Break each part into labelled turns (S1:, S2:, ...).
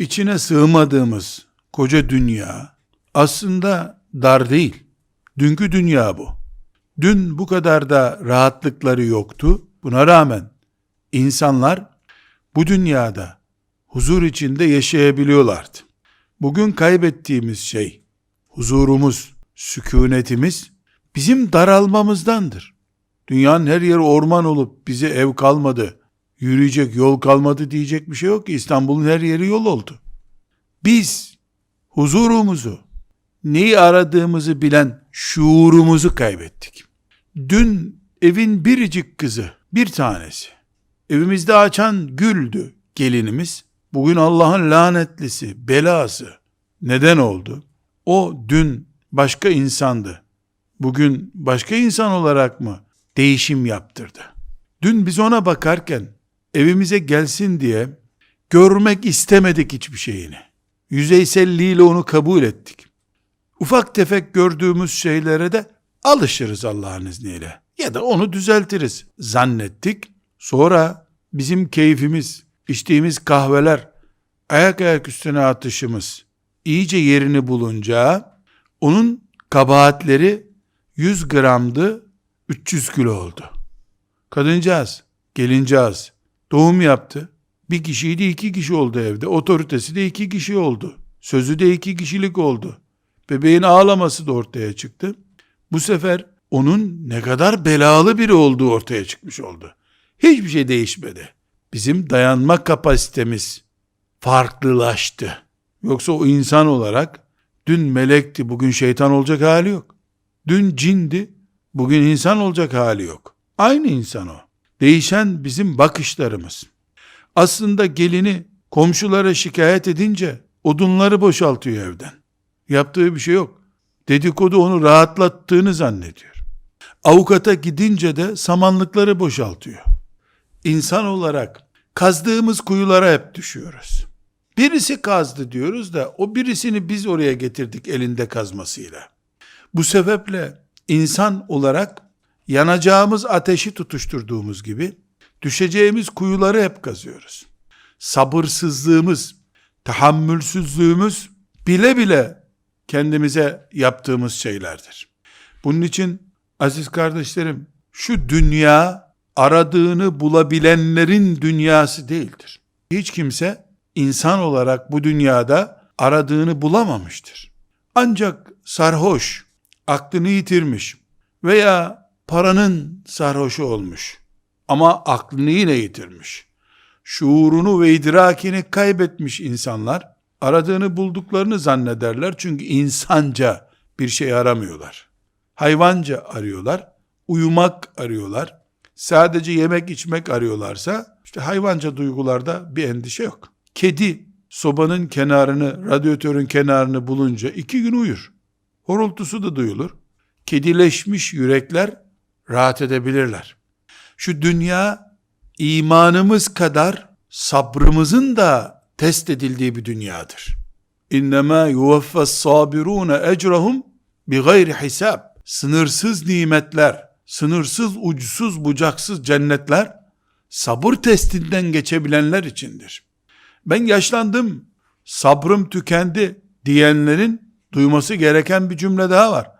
S1: içine sığmadığımız koca dünya aslında dar değil. Dünkü dünya bu. Dün bu kadar da rahatlıkları yoktu. Buna rağmen insanlar bu dünyada huzur içinde yaşayabiliyorlardı. Bugün kaybettiğimiz şey huzurumuz, sükunetimiz bizim daralmamızdandır. Dünyanın her yeri orman olup bize ev kalmadı, yürüyecek yol kalmadı diyecek bir şey yok ki İstanbul'un her yeri yol oldu. Biz huzurumuzu, neyi aradığımızı bilen şuurumuzu kaybettik. Dün evin biricik kızı, bir tanesi, evimizde açan güldü gelinimiz. Bugün Allah'ın lanetlisi, belası. Neden oldu? O dün başka insandı. Bugün başka insan olarak mı değişim yaptırdı? Dün biz ona bakarken evimize gelsin diye görmek istemedik hiçbir şeyini. Yüzeyselliğiyle onu kabul ettik. Ufak tefek gördüğümüz şeylere de alışırız Allah'ın izniyle. Ya da onu düzeltiriz zannettik. Sonra bizim keyfimiz, içtiğimiz kahveler, ayak ayak üstüne atışımız iyice yerini bulunca onun kabahatleri 100 gramdı 300 kilo oldu. Kadıncağız, gelincağız doğum yaptı. Bir kişiydi iki kişi oldu evde. Otoritesi de iki kişi oldu. Sözü de iki kişilik oldu. Bebeğin ağlaması da ortaya çıktı. Bu sefer onun ne kadar belalı biri olduğu ortaya çıkmış oldu. Hiçbir şey değişmedi. Bizim dayanma kapasitemiz farklılaştı. Yoksa o insan olarak dün melekti, bugün şeytan olacak hali yok. Dün cindi, bugün insan olacak hali yok. Aynı insan o. Değişen bizim bakışlarımız. Aslında gelini komşulara şikayet edince odunları boşaltıyor evden. Yaptığı bir şey yok. Dedikodu onu rahatlattığını zannediyor. Avukata gidince de samanlıkları boşaltıyor. İnsan olarak kazdığımız kuyulara hep düşüyoruz. Birisi kazdı diyoruz da o birisini biz oraya getirdik elinde kazmasıyla. Bu sebeple insan olarak yanacağımız ateşi tutuşturduğumuz gibi düşeceğimiz kuyuları hep kazıyoruz. Sabırsızlığımız, tahammülsüzlüğümüz bile bile kendimize yaptığımız şeylerdir. Bunun için aziz kardeşlerim şu dünya aradığını bulabilenlerin dünyası değildir. Hiç kimse insan olarak bu dünyada aradığını bulamamıştır. Ancak sarhoş, aklını yitirmiş veya paranın sarhoşu olmuş ama aklını yine yitirmiş. Şuurunu ve idrakini kaybetmiş insanlar aradığını bulduklarını zannederler çünkü insanca bir şey aramıyorlar. Hayvanca arıyorlar, uyumak arıyorlar. Sadece yemek içmek arıyorlarsa işte hayvanca duygularda bir endişe yok. Kedi sobanın kenarını, radyatörün kenarını bulunca iki gün uyur. Horultusu da duyulur. Kedileşmiş yürekler rahat edebilirler. Şu dünya imanımız kadar sabrımızın da test edildiği bir dünyadır. İnnemâ yuvaffas sabirûne ecrahum bi gayri hisab. Sınırsız nimetler, sınırsız uçsuz bucaksız cennetler sabır testinden geçebilenler içindir. Ben yaşlandım, sabrım tükendi diyenlerin duyması gereken bir cümle daha var.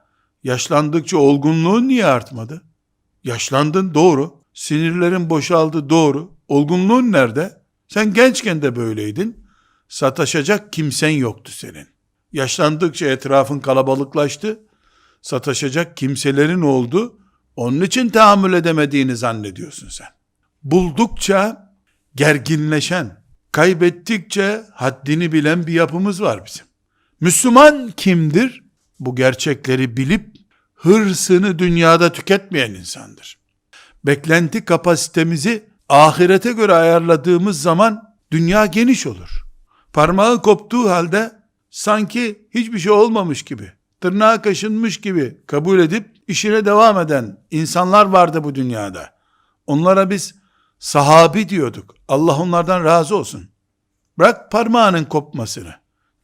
S1: Yaşlandıkça olgunluğun niye artmadı? Yaşlandın doğru. Sinirlerin boşaldı doğru. Olgunluğun nerede? Sen gençken de böyleydin. Sataşacak kimsen yoktu senin. Yaşlandıkça etrafın kalabalıklaştı. Sataşacak kimselerin oldu. Onun için tahammül edemediğini zannediyorsun sen. Buldukça gerginleşen, kaybettikçe haddini bilen bir yapımız var bizim. Müslüman kimdir? Bu gerçekleri bilip hırsını dünyada tüketmeyen insandır. Beklenti kapasitemizi ahirete göre ayarladığımız zaman dünya geniş olur. Parmağı koptuğu halde sanki hiçbir şey olmamış gibi, tırnağı kaşınmış gibi kabul edip işine devam eden insanlar vardı bu dünyada. Onlara biz sahabi diyorduk. Allah onlardan razı olsun. Bırak parmağının kopmasını.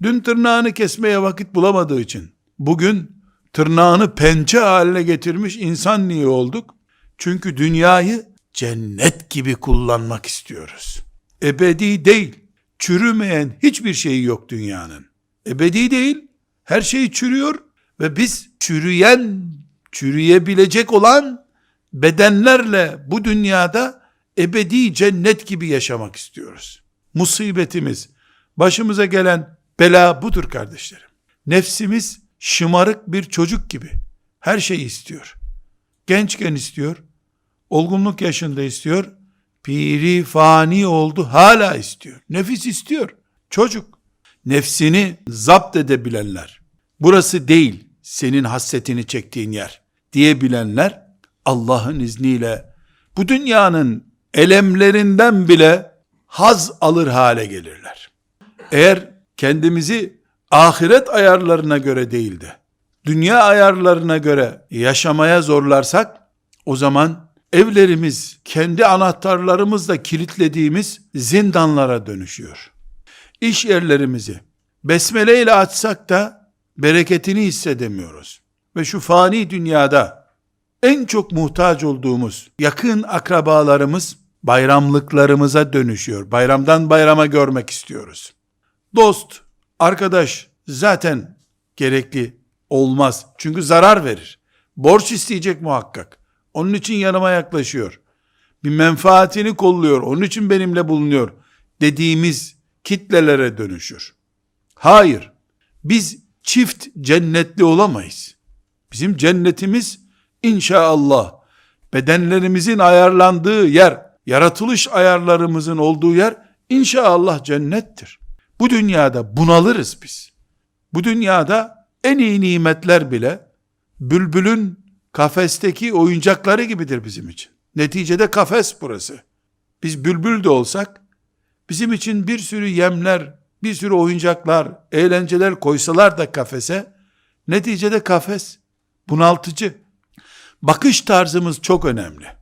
S1: Dün tırnağını kesmeye vakit bulamadığı için bugün tırnağını pençe haline getirmiş insan niye olduk? Çünkü dünyayı cennet gibi kullanmak istiyoruz. Ebedi değil, çürümeyen hiçbir şeyi yok dünyanın. Ebedi değil. Her şey çürüyor ve biz çürüyen, çürüyebilecek olan bedenlerle bu dünyada ebedi cennet gibi yaşamak istiyoruz. Musibetimiz, başımıza gelen bela budur kardeşlerim. Nefsimiz şımarık bir çocuk gibi. Her şeyi istiyor. Gençken istiyor, olgunluk yaşında istiyor, piri fani oldu hala istiyor. Nefis istiyor. Çocuk nefsini zapt edebilenler, burası değil senin hassetini çektiğin yer diyebilenler Allah'ın izniyle bu dünyanın elemlerinden bile haz alır hale gelirler. Eğer kendimizi ahiret ayarlarına göre değil de dünya ayarlarına göre yaşamaya zorlarsak o zaman evlerimiz kendi anahtarlarımızla kilitlediğimiz zindanlara dönüşüyor. İş yerlerimizi besmele ile açsak da bereketini hissedemiyoruz. Ve şu fani dünyada en çok muhtaç olduğumuz yakın akrabalarımız bayramlıklarımıza dönüşüyor. Bayramdan bayrama görmek istiyoruz. Dost, arkadaş zaten gerekli olmaz. Çünkü zarar verir. Borç isteyecek muhakkak. Onun için yanıma yaklaşıyor. Bir menfaatini kolluyor. Onun için benimle bulunuyor. Dediğimiz kitlelere dönüşür. Hayır. Biz çift cennetli olamayız. Bizim cennetimiz inşallah bedenlerimizin ayarlandığı yer, yaratılış ayarlarımızın olduğu yer inşallah cennettir. Bu dünyada bunalırız biz. Bu dünyada en iyi nimetler bile bülbülün kafesteki oyuncakları gibidir bizim için. Neticede kafes burası. Biz bülbül de olsak bizim için bir sürü yemler, bir sürü oyuncaklar, eğlenceler koysalar da kafese neticede kafes bunaltıcı. Bakış tarzımız çok önemli.